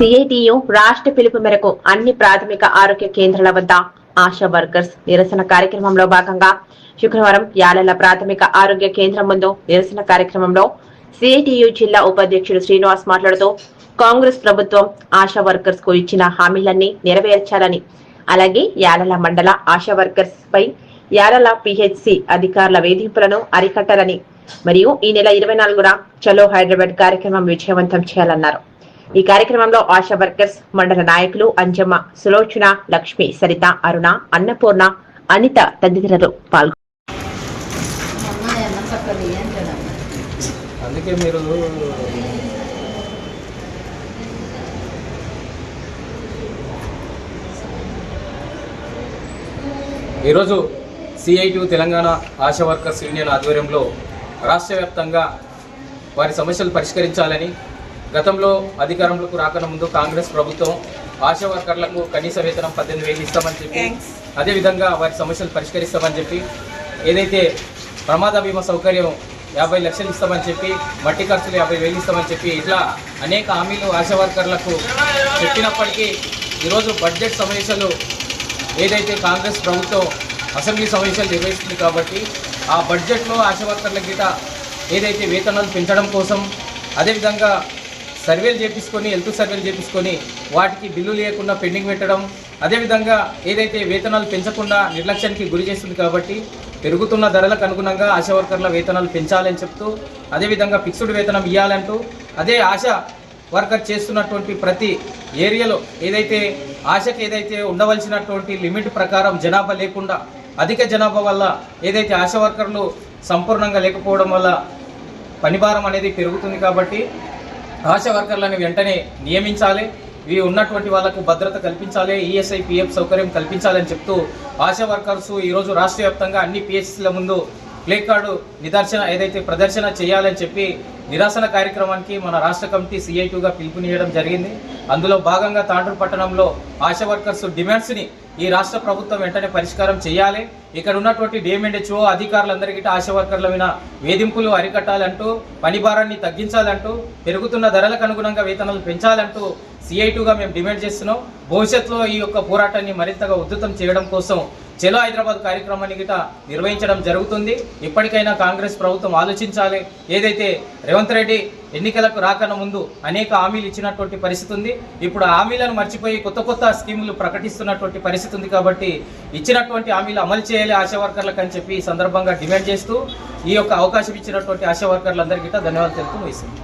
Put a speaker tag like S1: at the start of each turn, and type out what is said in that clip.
S1: CITU రాష్ట్ర పిలుపు మేరకు అన్ని ప్రాథమిక ఆరోగ్య కేంద్రాల వద్ద ఆశా వర్కర్స్ నిరసన కార్యక్రమంలో భాగంగా శుక్రవారం యాలల ప్రాథమిక ఆరోగ్య కేంద్రం ముందు నిరసన కార్యక్రమంలో సిఐటియు జిల్లా ఉపాధ్యక్షుడు శ్రీనివాస్ మాట్లాడుతూ కాంగ్రెస్ ప్రభుత్వం ఆశా వర్కర్స్కు ఇచ్చిన హామీలన్నీ నెరవేర్చాలని అలాగే యాలల మండల ఆశా వర్కర్స్ పై యాలల పిహెచ్సి అధికారుల వేధింపులను అరికట్టాలని మరియు ఈ నెల ఇరవై నాలుగున చలో హైదరాబాద్ కార్యక్రమం విజయవంతం చేయాలన్నారు. ఈ కార్యక్రమంలో ఆశా వర్కర్స్ మండల నాయకులు అంజమ్మ సులోచన లక్ష్మి సరిత అరుణ అన్నపూర్ణ అనిత తదితరులు పాల్గొన్నారు
S2: అందుకే మీరు ఈరోజు CIT Telangana ASHA workers union ఆధ్వర్యంలో రాష్ట్ర వ్యాప్తంగా వారి సమస్యలు పరిష్కరించాలని గతంలో అధికారంలోకి రాకన ముందు కాంగ్రెస్ ప్రభుత్వం ఆశా వర్కర్లకు కనీస వేతనం పద్దెనిమిది వేలు ఇస్తామని చెప్పి అదేవిధంగా వారి సమస్యలు పరిష్కరిస్తామని చెప్పి ఏదైతే ప్రమాద బీమా సౌకర్యం యాభై లక్షలు ఇస్తామని చెప్పి మట్టి ఖర్చులు యాభై వేలు ఇస్తామని చెప్పి ఇట్లా అనేక హామీలు ఆశా వర్కర్లకు చెప్పినప్పటికీ ఈరోజు బడ్జెట్ సమావేశాలు ఏదైతే కాంగ్రెస్ ప్రభుత్వం అసెంబ్లీ సమావేశాలు నిర్వహిస్తుంది కాబట్టి ఆ బడ్జెట్లో ఆశా వర్కర్ల గిట ఏదైతే వేతనాలు పెంచడం కోసం అదేవిధంగా సర్వేలు చేపించుకొని హెల్త్ సర్వేలు చేపించుకొని వాటికి బిల్లు లేకుండా పెండింగ్ పెట్టడం అదేవిధంగా ఏదైతే వేతనాలు పెంచకుండా నిర్లక్ష్యానికి గురి చేస్తుంది కాబట్టి పెరుగుతున్న ధరలకు అనుగుణంగా ఆశా వర్కర్ల వేతనాలు పెంచాలని చెప్తూ అదేవిధంగా ఫిక్స్డ్ వేతనం ఇవ్వాలంటూ అదే ఆశా వర్కర్ చేస్తున్నటువంటి ప్రతి ఏరియాలో ఏదైతే ఆశకి ఏదైతే ఉండవలసినటువంటి లిమిట్ ప్రకారం జనాభా లేకుండా అధిక జనాభా వల్ల ఏదైతే ఆశా వర్కర్లు సంపూర్ణంగా లేకపోవడం వల్ల పనిభారం అనేది పెరుగుతుంది కాబట్టి ఆశా వర్కర్లను వెంటనే నియమించాలి. ఇవి ఉన్నటువంటి వాళ్ళకు భద్రత కల్పించాలి. ఈఎస్ఐ పిఎఫ్ సౌకర్యం కల్పించాలని చెప్తూ ఆశా వర్కర్స్ ఈరోజు రాష్ట్ర వ్యాప్తంగా అన్ని పిహెచ్సిల ముందు ప్లే కార్డు నిదర్శన ఏదైతే ప్రదర్శన చేయాలని చెప్పి నిరాసన కార్యక్రమానికి మన రాష్ట్ర కమిటీ సిఐటిగా పిలుపునియడం జరిగింది. అందులో భాగంగా తాండూరు పట్టణంలో ఆశా వర్కర్స్ డిమాండ్స్ని ఈ రాష్ట్ర ప్రభుత్వం వెంటనే పరిష్కారం చేయాలి. ఇక్కడ ఉన్నటువంటి డిఎంఎండ్హెచ్ఓ అధికారులందరికీ ఆశా వర్కర్ల మీద వేధింపులు అరికట్టాలంటూ పని భారాన్ని తగ్గించాలంటూ పెరుగుతున్న ధరలకు అనుగుణంగా వేతనాలు పెంచాలంటూ సిఐటుగా మేము డిమాండ్ చేస్తున్నాం. భవిష్యత్తులో ఈ యొక్క పోరాటాన్ని మరింతగా ఉధృతం చేయడం కోసం చలో హైదరాబాద్ కార్యక్రమాన్ని గిట నిర్వహించడం జరుగుతుంది. ఇప్పటికైనా కాంగ్రెస్ ప్రభుత్వం ఆలోచించాలి. ఏదైతే రేవంత్ రెడ్డి ఎన్నికలకు రాకన ముందు అనేక హామీలు ఇచ్చినటువంటి పరిస్థితి ఉంది. ఇప్పుడు హామీలను మర్చిపోయి కొత్త కొత్త స్కీములు ప్రకటిస్తున్నటువంటి పరిస్థితి ఉంది కాబట్టి ఇచ్చినటువంటి హామీలు అమలు చేయాలి ఆశా వర్కర్లకు అని చెప్పి ఈ సందర్భంగా డిమాండ్ చేస్తూ ఈ యొక్క అవకాశం ఇచ్చినటువంటి ఆశా వర్కర్లందరికీ ధన్యవాదాలు తెలుపుతూ వేసింది